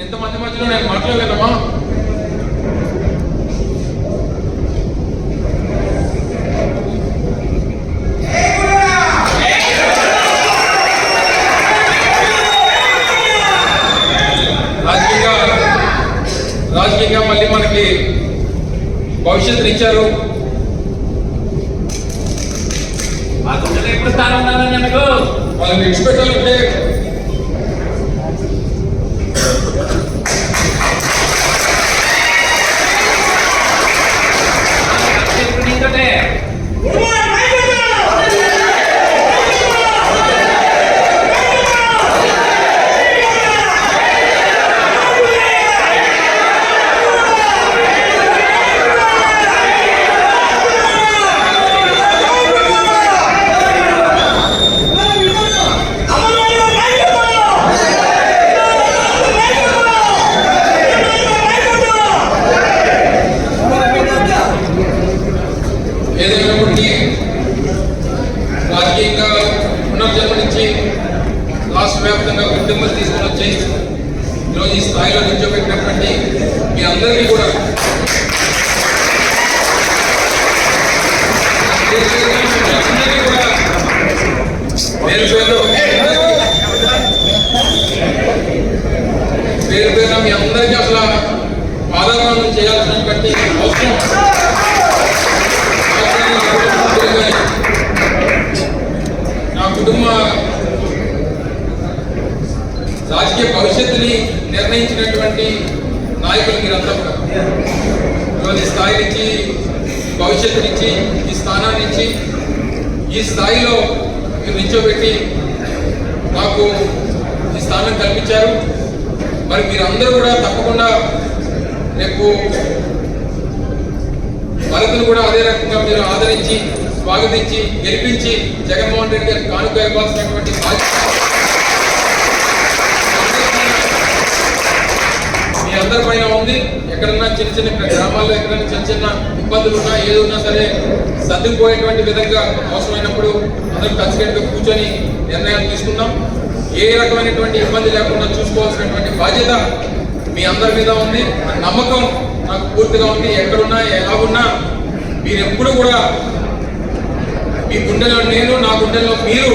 ఇంతమంది మధ్యలో నేను మాట్లాడలేదమ్మా రాజకీయంగా మళ్ళీ మనకి భవిష్యత్తుని ఇచ్చారు. వాళ్ళని విడిచిపెట్టాలంటే ఏదైనప్పటికీ రాజకీయంగా పునర్జన్మనిచ్చి రాష్ట్ర వ్యాప్తంగా గుర్తింపులు తీసుకుని వచ్చి ఈరోజు ఈ స్థాయిలో నిల్చోబెట్టినటువంటి మీ అందరినీ కూడా పేరు పేరు పేరు పేరు మీ అందరికీ అసలు పాదాలను చేయాల్సినటువంటి అవసరం నా కుటుంబ రాజకీయ భవిష్యత్తుని నిర్ణయించినటువంటి నాయకులు మీరంతా కూడా ఇవాళ స్థాయి నుంచి భవిష్యత్తు నుంచి ఈ స్థానాన్ని ఇచ్చి ఈ స్థాయిలో మీరు నిల్చోబెట్టి నాకు ఈ స్థానం కల్పించారు. మరి మీరందరూ కూడా తప్పకుండా రేపు భరతులు కూడా అదే రకంగా మీరు ఆదరించి స్వాగతించి గెలిపించి జగన్మోహన్ రెడ్డి గారు కానుక ఇవ్వాల్సినటువంటి బాధ్యత. మీ అందరి పైన ఉంది. ఎక్కడన్నా చిన్న చిన్న గ్రామాల్లో ఎక్కడన్నా చిన్న చిన్న ఇబ్బందులు ఉన్నా ఏది ఉన్నా సరే సర్దుకుపోయేటువంటి విధంగా అవసరమైనప్పుడు అందరం కలిసికట్టుగా కూర్చొని నిర్ణయాలు తీసుకుందాం. ఏ రకమైనటువంటి ఇబ్బంది లేకుండా చూసుకోవాల్సినటువంటి బాధ్యత మీ అందరి మీద ఉంది. నమ్మకం నాకు పూర్తిగా ఉంది. ఎక్కడున్నా ఎలా ఉన్నా మీరు ఎప్పుడు కూడా మీ గుండెలో నేను నా గుండెలో మీరు.